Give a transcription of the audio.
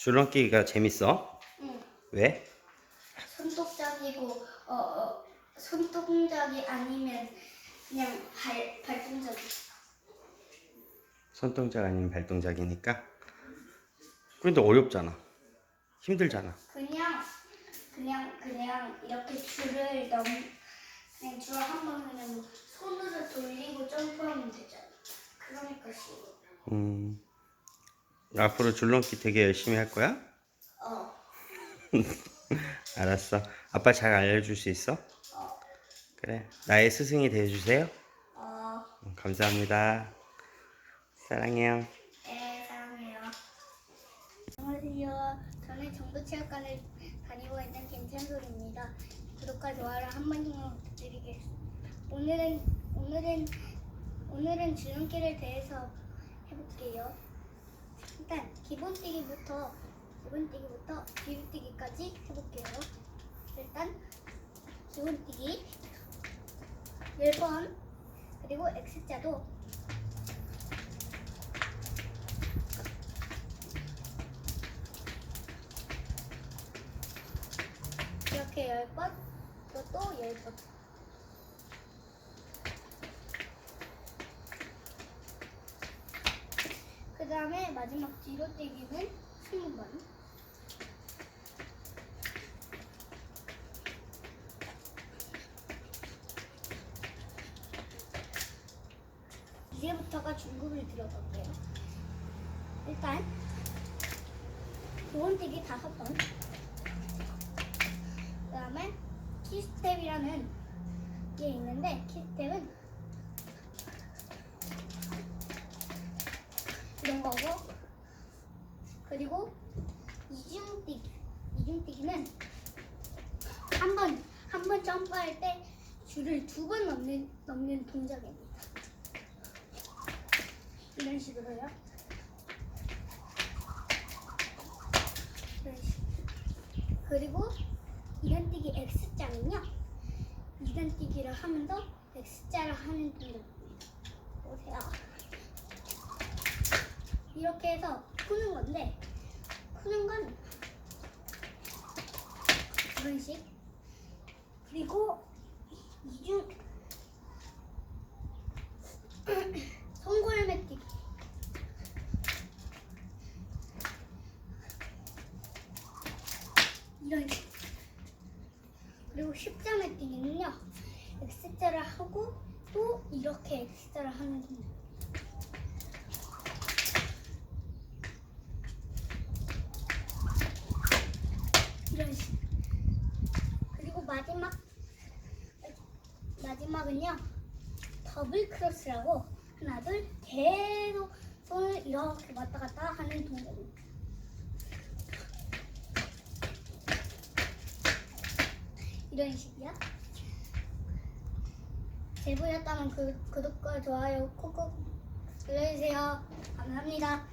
줄넘기가 재밌어? 응. 왜? 손동작이고 어, 어 손동작이 아니면 그냥 발 발동작. 손동작 아니면 발동작이니까. 그런데 어렵잖아. 힘들잖아. 그냥 그냥 그냥 이렇게 줄을 넘 그냥 줄 한 번 그냥 손으로 돌리고 점프하면 되잖아. 그러니까 쉬워. 음. 앞으로 줄넘기 되게 열심히 할 거야? 어. 알았어. 아빠 잘 알려줄 수 있어? 어. 그래. 나의 스승이 되어주세요. 어. 음, 감사합니다. 사랑해요. 네, 사랑해요. 안녕하세요. 저는 정부체육관을 다니고 있는 김찬솔입니다. 구독과 좋아요를 한 번씩만 부탁드리겠습니다. 오늘은 오늘은 오늘은 줄넘기를 대해서 기본 뛰기부터 기본 뛰기부터 뒤로 뛰기까지 해볼게요. 일단 기본 뛰기 10번 그리고 X자도 이렇게 열 번, 이것도 열 번. 다음에 마지막 뒤로 뛰기는 스무 번. 이제부터가 중급을 들어갈게요. 일단 기본 뛰기 다섯 번. 그 다음에 키스텝이라는 게 있는데 키스텝은 이런 거고 그리고 이중뛰기 이중뛰기는 한 번 한 번 점프할 때 줄을 두 번 넘는 넘는 동작입니다. 이런 식으로요. 이런 식. 그리고 이런 뛰기 X자는요. 이런 뛰기를 하면서 X자를 하는 동작입니다. 보세요. 이렇게 해서 푸는 건데 푸는 건 이런 식. 그리고 이중 송골매 뛰기. 이런 식. 그리고 십자매 뛰기는요. X자를 하고 또 이렇게 X자를 하는 겁니다. 이런 식. 그리고 마지막 마지막은요. 더블 크로스라고 하나 둘 계속 손을 이렇게 왔다 갔다 하는 동작입니다. 이런 식이요. 잘 보였다면 그 구독과 좋아요 콕콕 눌러주세요. 감사합니다.